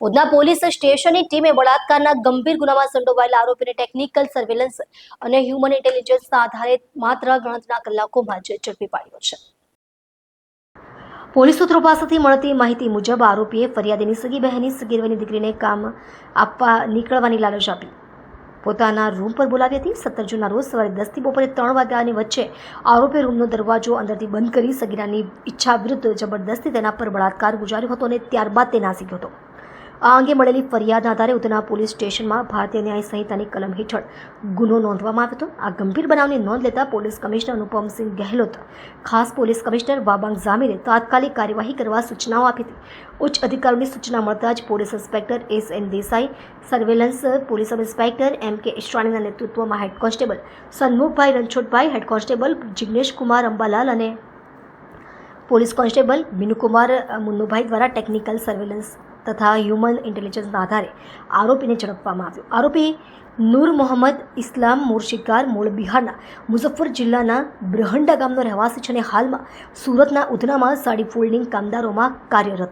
Udhna police સ્ટેશનની ટીમે બળાત્કારના ગંભીર ગુનામાં સંડોવાયેલા આરોપીને ટેકનિકલ સર્વેલન્સ અને હ્યુમન ઇન્ટેલિજન્સના આધારે માત્ર ગણતરીના કલાકોમાં જ ઝડપી પાડ્યો છે. પોલીસ સૂત્રો પાસેથી મળતી માહિતી મુજબ આરોપીએ ફરિયાદીની સગી બહેની સગીરવાની દીકરીને કામ આપવા નીકળવાની લાલચ આપી. પોતાના રૂમ પર બોલાવી હતી. સત્તર જૂનના રોજ સવારે દસથી બપોરે ત્રણ વાગ્યાની વચ્ચે આરોપીએ રૂમનો દરવાજો અંદરથી બંધ કરી સગીરાની ઈચ્છા વિરુદ્ધ જબરદસ્તી તેના પર બળાત્કાર ગુજાર્યો હતો અને ત્યારબાદ તે નાસી ગયો હતો. આ અંગે મળેલી ફરિયાદના આધારે ઉધના પોલીસ સ્ટેશનમાં ભારતીય ન્યાય સંહિતાની કલમ હેઠળ ગુનો નોંધવામાં આવ્યો હતો. આ ગંભીર બનાવની નોંધ લેતા પોલીસ કમિશનર અનુપમસિંહ ગહેલોત, ખાસ પોલીસ કમિશનર વાબાંગ જામીરે તાત્કાલિક કાર્યવાહી કરવા સૂચનાઓ આપી હતી. ઉચ્ચ અધિકારીઓની સૂચના મળતા જ police inspector S N Desai, surveillance police sub inspector M K ઈશ્વાણીના નેતૃત્વમાં head constable Sanmukhbhai Ranchhodbhai, head constable Jignesh Kumar Ambalal અને પોલીસ કોન્સ્ટેબલ મિનુકુમાર મુન્નુભાઈ દ્વારા ટેકનિકલ સર્વેલન્સ તથા હ્યુમન ઇન્ટેલિજન્સના આધારે આરોપીને ઝડપવામાં આવ્યો. આરોપી નૂર મોહમ્મદ ઇસ્લામ મુર્શિકાર મૂળ બિહારના મુઝફ્ફર જિલ્લાના બ્રહંડા ગામનો રહેવાસી છે અને હાલમાં સુરતના ઉધનામાં સાડી ફોલ્ડિંગ કામદારોમાં કાર્યરત